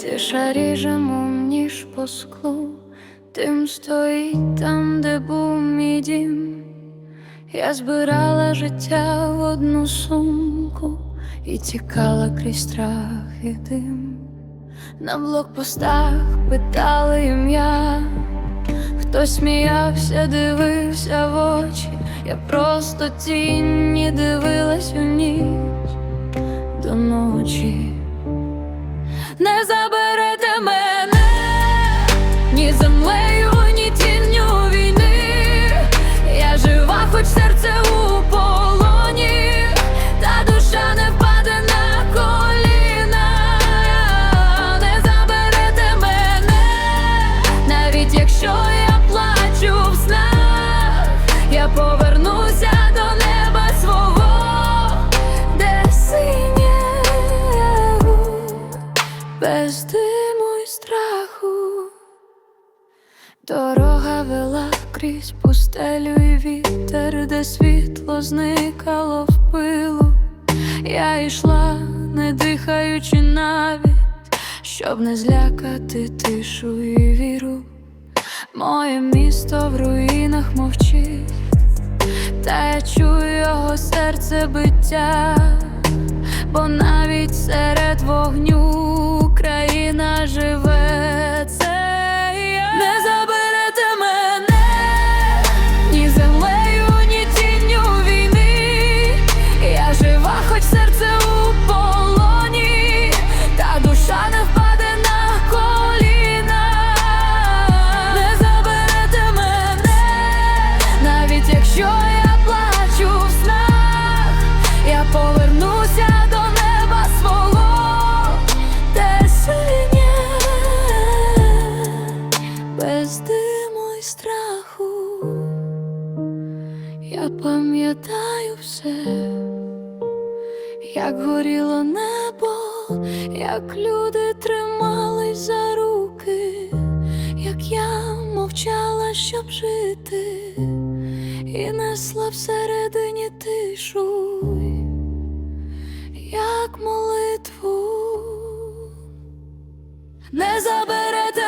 Тиша ріже, мов ніж по склу, тим стоїть там, де був мій дім. Я збирала життя в одну сумку і тікала крізь страх і дим. На блокпостах питали ім'я, хтось сміявся, дивився в очі. Я просто тінні дивилась у ніч до ночі. Без диму й страху. Дорога вела крізь пустелю і вітер, де світло зникало в пилу. Я йшла, не дихаючи навіть, щоб не злякати тишу і віру. Моє місто в руїнах мовчить, та я чую його серце биття, повернуся до неба свого, де синє, без диму й страху. Я пам'ятаю все, як горіло небо, як люди тримались за руки, як я мовчала, щоб жити, і несла всередині тишу, не заберете.